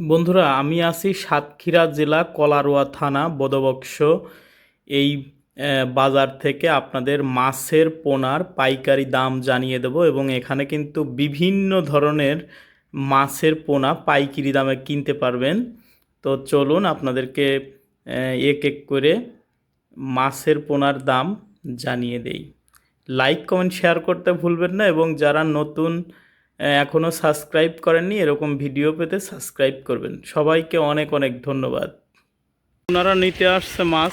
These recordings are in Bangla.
বন্ধুরা, আমি আছি সাতক্ষীরা জেলা কলারোয়া থানা বদবক্স এই বাজার থেকে আপনাদের মাছের পোনার পাইকারি দাম জানিয়ে দেব এবং এখানে কিন্তু বিভিন্ন ধরনের মাছের পোনা পাইকারি দামে কিনতে পারবেন। তো চলুন আপনাদেরকে এক এক করে মাছের পোনার দাম জানিয়ে দেই। লাইক, কমেন্ট, শেয়ার করতে ভুলবেন না এবং যারা নতুন এখনও সাবস্ক্রাইব করেননি, এরকম ভিডিও পেতে সাবস্ক্রাইব করবেন। সবাইকে অনেক অনেক ধন্যবাদ। ওনারা নিতে আসছে মাছ।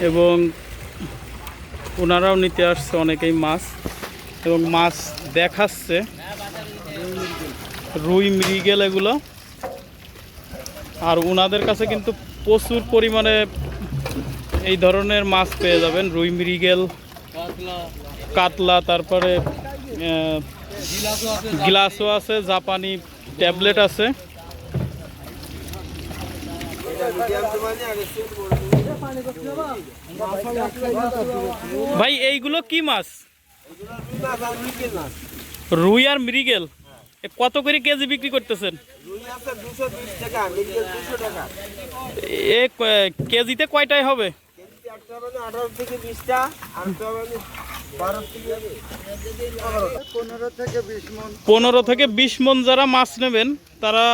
এবং ওনারাও নিতে আসছে অনেকেই মাছ। এবং মাছ দেখাচ্ছে। রুই, মৃগেল এগুলো। আর ওনাদের কাছে কিন্তু প্রচুর পরিমাণে এই ধরনের মাছ পেয়ে যাবেন, রুই, মৃগেল। কাতলা, তারপরে গ্লাসও আছে, জাপানি ট্যাবলেট আছে। ভাই, এইগুলো কি মাছ? রুই আর মৃগেল। কত করে কেজি বিক্রি করতেছেন? এ কেজিতে কয়টাই হবে? পনেরো থেকে বিশ মন যারা মাছ নেবেন, তারা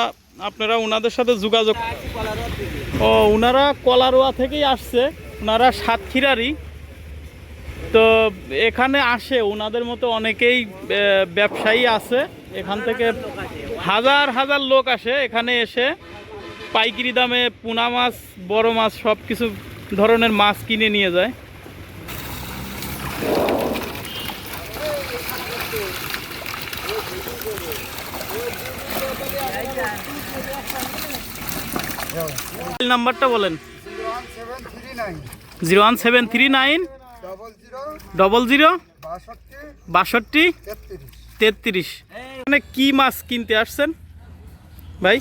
আপনারা ওনাদের সাথে যোগাযোগ ও ওনারা কলারোয়া থেকেই আসছে। ওনারা সাতক্ষীরারই। তো এখানে আসে ওনাদের মতো অনেকেই ব্যবসায়ী আছে। এখান থেকে হাজার হাজার লোক আসে, এখানে এসে পাইকারি দামে পোনা মাছ, বড় মাছ সব কিছু ধরনের মাছ কিনে নিয়ে যায়। নাম্বারটা বলেন। Zero one seven three nine double zero বাষট্টি। তেত্রিশ। এখানে কি মাছ কিনতে আসছেন? ভাই?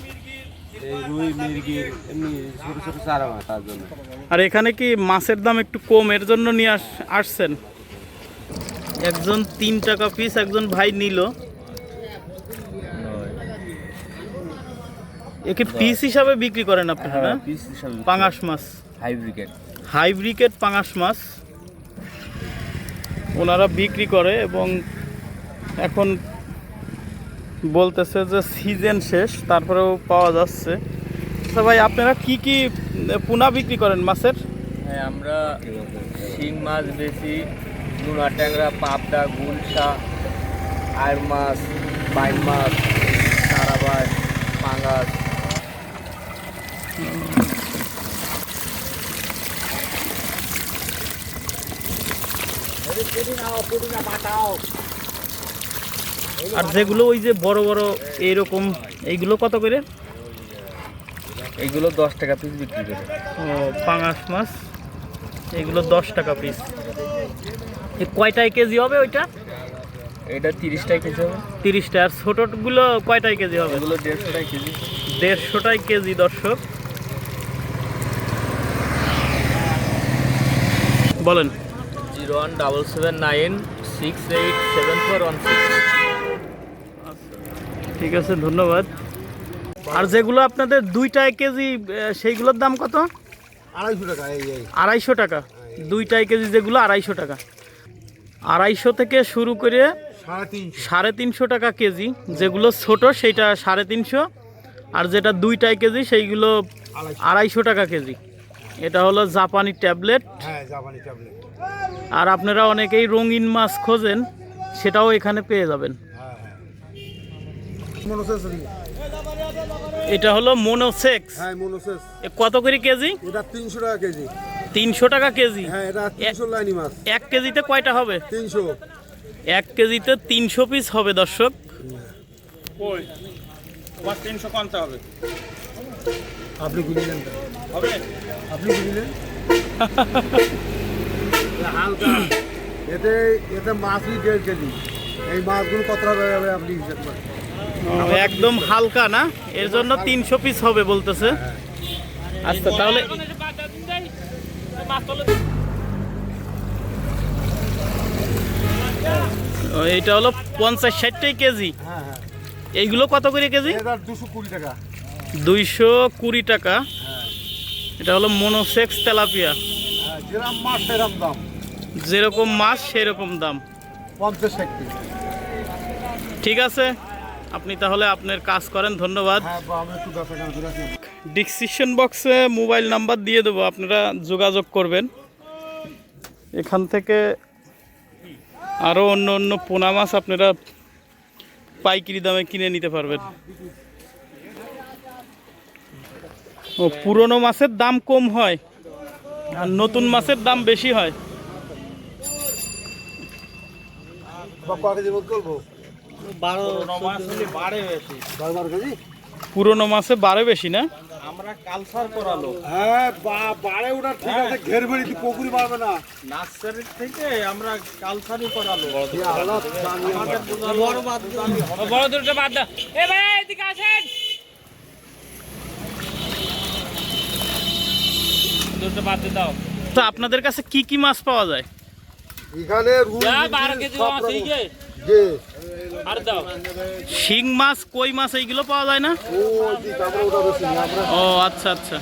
আর এখানে কি মাছের দাম একটু কম? এর জন্য নিয়ে আস আসছেন। একজন তিন টাকা পিস একজন ভাই নিল। একে পিস হিসাবে বিক্রি করেন আপনারা না পিস হিসাবে পাঙাশ মাছ। হাইব্রিকেট হাইব্রিকেট পাঙাশ মাছ। ওনারা বিক্রি করে এবং এখন বলতেছে যে সিজন শেষ তারপরেও পাওয়া যাচ্ছে। তো ভাই আপনারা কি কি পোনা বিক্রি করেন মাছের? হ্যাঁ আমরা শিং মাছ বেশি নোনা ট্যাংরা পাবদা গুলশা আর মাছ বাইন মাছ তারাবাস পাঙ্গাস আর যেগুলো ওই যে বড় বড় এইরকম এইগুলো কত করে? এইগুলো দশ টাকা পিস বিক্রি করে। ও পাঙাশ মাছ এগুলো দশ টাকা পিস কয়টায় কেজি হবে ওইটা? এটা তিরিশ টাকা কেজি হবে। তিরিশটা আর ছোটোগুলো কয়টায় কেজি হবে? এগুলো দেড়শো টাকা কেজি। দেড়শোটাই কেজি দর্শক। বলেন। Zero one double seven nine six eight seven four one six ঠিক আছে ধন্যবাদ। আর যেগুলো আপনাদের দুইটায় কেজি সেইগুলোর দাম কত? আড়াইশো টাকা আড়াইশো টাকা। দুইটায় কেজি যেগুলো আড়াইশো টাকা। আড়াইশো থেকে শুরু করে সাড়ে তিনশো। টাকা কেজি যেগুলো ছোট সেইটা সাড়ে তিনশো। আর যেটা দুইটায় কেজি সেইগুলো আড়াইশো টাকা কেজি। এটা হলো জাপানি ট্যাবলেট। হ্যাঁ জাপানি ট্যাবলেট। আর আপনারা অনেকেই রঙিন মাছ খোঁজেন সেটাও এখানে পেয়ে যাবেন। হ্যাঁ হ্যাঁ। এটা হলো মোনোসেক্স। হ্যাঁ কত করে কেজি? এটা তিনশো টাকা কেজি। তিনশো টাকা কেজি? হ্যাঁ এটা লাইনি মাছ। কেজিতে কয়টা হবে? তিনশো। এক কেজিতে তিনশো পিস হবে দর্শক। হবে। আপনি হবে আপনি হালকা। এতে এতে মাছই দেড় কেজি এই মাছগুলো কত হবে আপনি হিসাব করেন। একদম হালকা না? এর জন্য তিনশো পিস হবে বলতেছে। আচ্ছা তাহলে ও, এইটা হলো পঞ্চাশ ষাটটাই কেজি। হ্যাঁ হ্যাঁ। এইগুলো কত করে কেজি? এটা দুশো কুড়ি টাকা। দুইশো কুড়ি টাকা। এটা হলো মনোসেক্স তেলাপিয়া। হ্যাঁ যেরকম মাছ সেরকম দাম। ঠিক আছে? আপনি তাহলে আপনার কাজ করেন ধন্যবাদ। হ্যাঁ। ডিসক্রিপশন বক্সে মোবাইল নাম্বার দিয়ে দেবো আপনারা যোগাযোগ করবেন। এখান থেকে আরও অন্য অন্য পোনা মাছ আপনারা পাইকারি দামে কিনে নিতে পারবেন। ও পুরনো মাছের দাম কম হয় আর নতুন মাছের দাম বেশি হয়। বারো বারো পুরনো মাছে বাড়ে বেশি না? আমরা কালসার করালো হ্যাঁ বাড়ে ওটা ঠিক আছে ঘের বেড়ি পুকুরি পারবে না। নার্সারির থেকে আমরা কালসারই করালো। বড় বাদ বড় বাদ দাও। এ ভাই এদিকে আসেন দুটো বাদ দিয়ে দাও তো আপনাদের কাছে কি কি মাছ পাওয়া যায়? এখানে শিং মাছ কই মাছ এইগুলো পাওয়া যায় না? ও আচ্ছা আচ্ছা।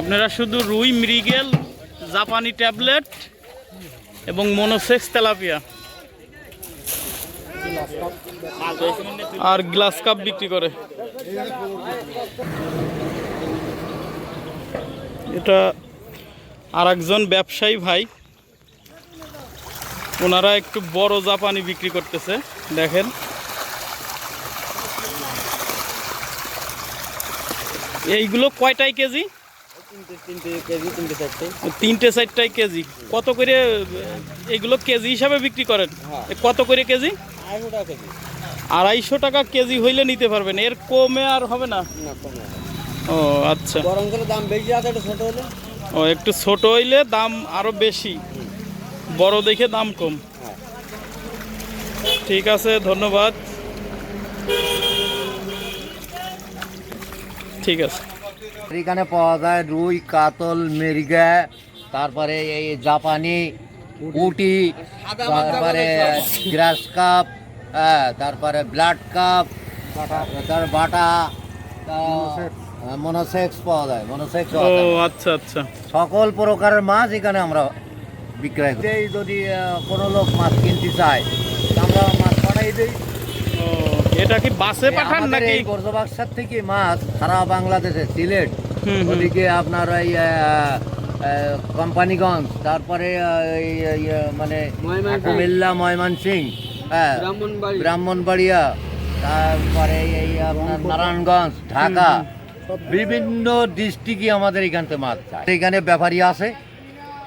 আপনারা শুধু রুই মৃগেল জাপানি ট্যাবলেট এবং মনোসেক্স তেলাপিয়া। আর গ্লাস কাপ বিক্রি করে। এটা আর একজন ব্যবসায়ী ভাই। ওনারা একটু বড় জাপানি বিক্রি করতেছে দেখেন। এইগুলো কয়টাই কেজি? তিনটে চারটাই কেজি। কত করে এগুলো কেজি হিসাবে বিক্রি করেন? এ কত করে কেজি? আড়াইশো টাকা কেজি। আড়াইশো টাকা কেজি হইলে নিতে পারবেন। এর কমে আর হবে না। ও আচ্ছা। গরম করে দাম বেশি আছে একটু ছোট হলে? ও একটু ছোট হইলে দাম আরও বেশি। বড় দেখে দাম কম। ঠিক আছে ধন্যবাদ। ঠিক আছে। এখানে পাওয়া যায় রুই কাতল মৃগা তারপরে এই জাপানি উটি তারপরে গ্রাস কাপ হ্যাঁ তারপরে ব্লাড কাপ তার বাটা মনোসেক্স পাওয়া যায় মনোসেক্স ও আচ্ছা আচ্ছা। সকল প্রকারের মাছ এখানে আমরা বিক্রয় করি। যদি কোনো লোক মাছ কিনতে চায় আমরা মাছ পাঠাই দিই। এটা কি বাসে পাঠান নাকি? এই বর্জবাক্সার থেকে মাছ সারা বাংলাদেশে সিলেট। ওদিকে আপনার ওই কোম্পানিগঞ্জ তারপরে মানে কুমিল্লা ময়মনসিং হ্যাঁ ব্রাহ্মণবাড়িয়া। তারপরে এই আপনার নারায়ণগঞ্জ ঢাকা বিভিন্ন ডিস্ট্রিক্টই আমাদের এখান থেকে মাছ যায় এখানে ব্যাপারী আসে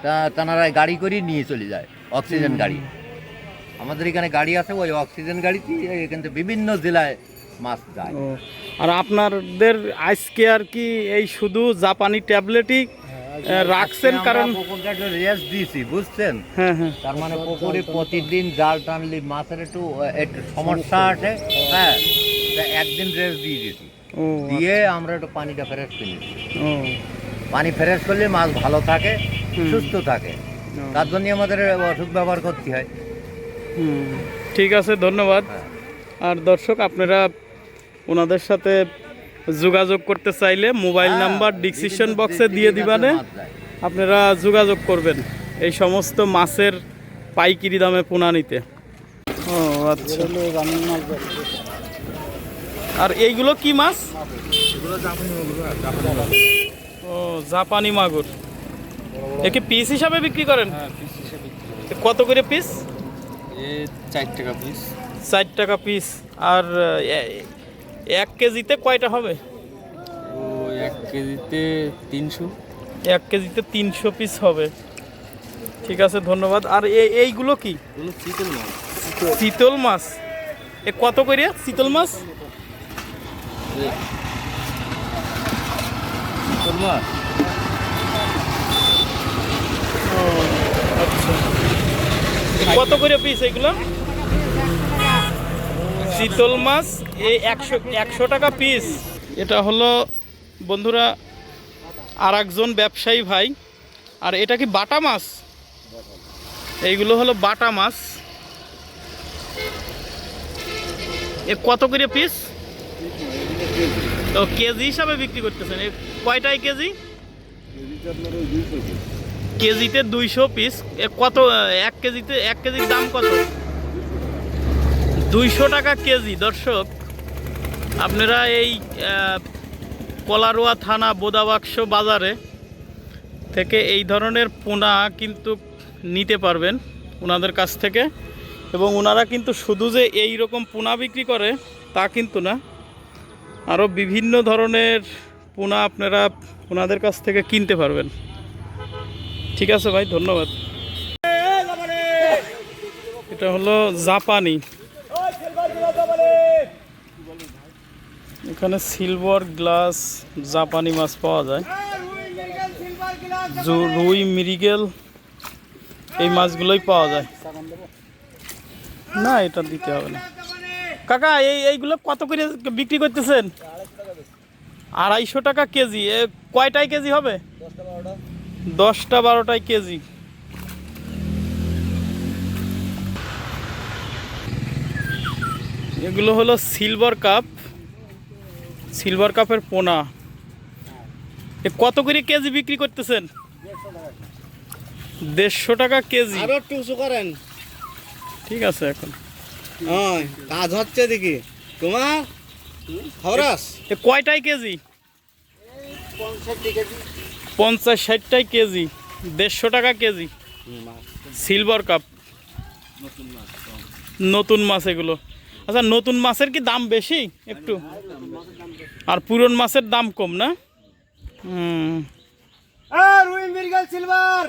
তা- তারা গাড়ি করে নিয়ে চলে যায় অক্সিজেন গাড়ি। আমাদের এখানে গাড়ি আছে ওই অক্সিজেন গাড়িতে এখান থেকে বিভিন্ন জেলায় মাছ যায়। আর আপনাদের আজকে আর কি এই শুধু জাপানি ট্যাবলেটই আহ, রাখছেন কারণ রেস্ট দিয়েছি বুঝছেন? হ্যাঁ হ্যাঁ। তার মানে পুকুরে প্রতিদিন জাল টানলে মাছের একটু একটু সমস্যা আছে হ্যাঁ একদিন রেস্ট দিয়ে দিয়েছি। দিয়ে আমরা একটু পানিটা ফ্রেশ করেছি ও। পানি ফ্রেশ করলে মাছ ভালো থাকে সুস্থ থাকে। তার জন্য আমাদের ওষুধ ব্যবহার করতে হয়। হুম, ঠিক আছে ধন্যবাদ। আর দর্শক আপনারা ওনাদের সাথে যোগাযোগ করতে চাইলে মোবাইল হ্যাঁ, নাম্বার ডিসক্রিপশন বক্সে দিয়ে দিবানে আপনারা যোগাযোগ করবেন এই সমস্ত মাছের পাইকিরি দামে পোনা নিতে। ও আচ্ছা। আর এইগুলো কি মাছ? ও জাপানি মাগুর। একে পিস হিসাবে বিক্রি করেন? এ কত করে পিস এ চার টাকা পিস ষাট টাকা পিস আর এক কেজিতে কয়টা হবে? ও এক কেজিতে তিনশো। এক কেজিতে তিনশো পিস হবে। ঠিক আছে ধন্যবাদ। আর এইগুলো কি? চিকেন মাছ। শীতল মাছ। এ কত করে? শীতল মাছ শীতল মাছ আচ্ছা এ কত করে পিস এগুলো? শীতল মাছ, এই একশো একশো টাকা পিস এটা হলো, বন্ধুরা আর একজন ব্যবসায়ী ভাই। আর এটা কি বাটা মাছ? এইগুলো হলো বাটা মাছ। এ কত করে পিস তো কেজি হিসাবে বিক্রি করতেছেন। এ কয়টাই কেজি? কেজিতে দুইশো পিস কত এক কেজিতে এক কেজির দাম কত? দুইশো টাকা কেজি দর্শক। আপনারা এই কলারোয়া থানা বোদাবাক্স বাজারে থেকে এই ধরনের পোনা কিন্তু নিতে পারবেন ওনাদের কাছ থেকে। এবং ওনারা কিন্তু শুধু যে এই রকম পোনা বিক্রি করে তা কিন্তু না। আরও বিভিন্ন ধরনের পোনা আপনারা ওনাদের কাছ থেকে কিনতে পারবেন। ঠিক আছে ভাই, ধন্যবাদ। এটা হলো জাপানি। এখানে সিলভার গ্লাস, জাপানি মাছ পাওয়া যায়। রুই, মৃগেল, এই মাছগুলোই পাওয়া যায়। না, এটা দিতে হবে না। কাকা এই এইগুলো কত করে বিক্রি করতেছেন? আড়াইশো টাকা কেজি। এ কয়টাই কেজি হবে? দশটা বারোটাই কেজি। এগুলো হলো সিলভার কাপ। সিলভার কাপের পোনা। এ কত করে কেজি বিক্রি করতেছেন? দেড়শো টাকা কেজি। আরও একটু করেন। ঠিক আছে এখন। কাজ হচ্ছে দেখি। তোমার? খবরাস এ কয়টাই কেজি? পঞ্চাশ ষাটটাই কেজি দেড়শো টাকা কেজি। সিলভার কাপ নতুন মাছ এগুলো। আচ্ছা নতুন মাছের কি দাম বেশি একটু? আর পুরন মাছের দাম কম না? হুম। রুই মির্গেল সিলভার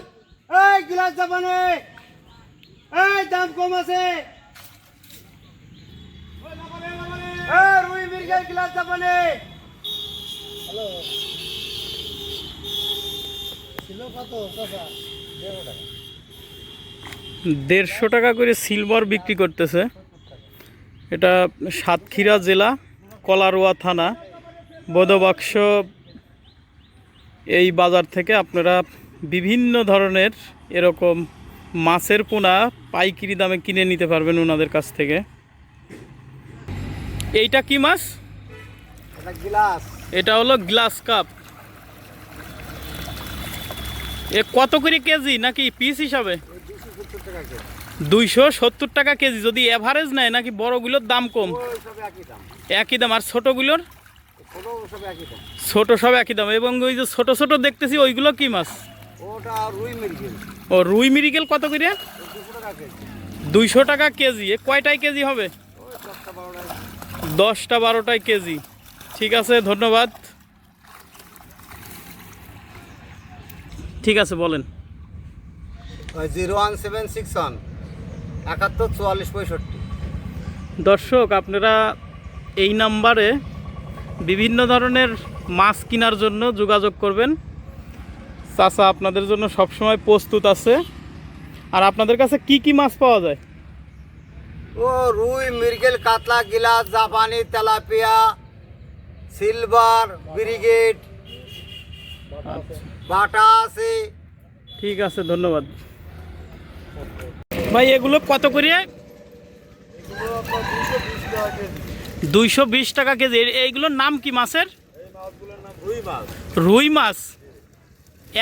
এই গ্লাস জাপানে। এই দাম কম আছে এই দেড়শো টাকা করে সিলভার বিক্রি করতেছে। এটা সাতক্ষীরা জেলা, কলারোয়া থানা। বোধবাক্স এই বাজার থেকে আপনারা বিভিন্ন ধরনের এরকম মাছের পোনা পাইকারি দামে কিনে নিতে পারবেন ওনাদের কাছ থেকে। এইটা কি মাছ? এটা হলো গ্লাস কাপ। এ কত করে কেজি নাকি পিস হিসাবে? দুইশো সত্তর টাকা কেজি। যদি এভারেজ নেয় নাকি বড়গুলোর দাম কম? একই দাম। আর ছোটোগুলোর? ছোট সব একই দাম। এবং ওই যে ছোট ছোট দেখতেছি ওইগুলো কি মাছ? ওটা রুই মির্গেল। ও রুই মিরিকেল কত করে? দুইশো টাকা কেজি। এ কয়টাই কেজি হবে? দশটা বারোটা বারোটায় কেজি। ঠিক আছে ধন্যবাদ। ঠিক আছে বলেন। Zero one seven six one একাত্তর চুয়াল্লিশ পঁয়ষট্টি। দর্শক আপনারা এই নাম্বারে বিভিন্ন ধরনের মাছ কেনার জন্য যোগাযোগ করবেন। চাচা আপনাদের জন্য সবসময় প্রস্তুত আছে। আর আপনাদের কাছে কি কি মাছ পাওয়া যায়? ও রুই মির্গেল কাতলা গিলাস জাপানি তেলাপিয়া সিলভার ব্রিগেড বাটা আছে। ঠিক আছে ধন্যবাদ। ভাই এগুলো কত করে? দুইশো বিশ টাকা কেজি। এইগুলোর নাম কি মাছের? রুই মাছ। রুই মাছ।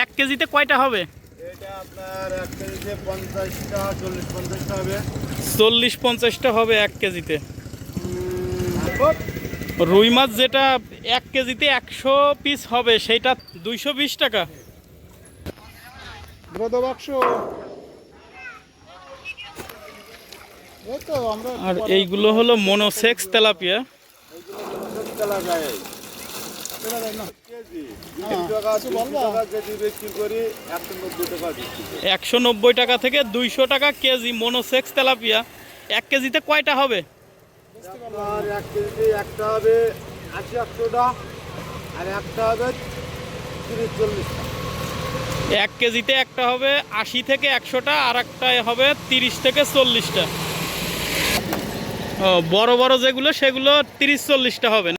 এক কেজিতে কয়টা হবে? এটা আপনার এক কেজিতে পঞ্চাশটা চল্লিশ পঞ্চাশটা হবে। চল্লিশ পঞ্চাশটা হবে এক কেজিতে। রুই মাছ যেটা এক কেজিতে একশো পিস হবে সেটা দুইশো বিশ টাকা। বাক্স। এই তো আমরা আর এইগুলো হলো মনোসেক্স তেলাপিয়া। চালা যায় একশো নব্বই টাকা থেকে দুইশো টাকা কেজি মনোসেক্স তেলাপিয়া। এক কেজিতে কয়টা হবে? এক কেজিতে একটা হবে আশি আর একটা হবে তিরিশ এক কেজিতে একটা হবে আশি থেকে একশোটা, আর একটা হবে তিরিশ থেকে চল্লিশটা। বড় বড় যেগুলো, সেগুলো তিরিশ চল্লিশটা হবে?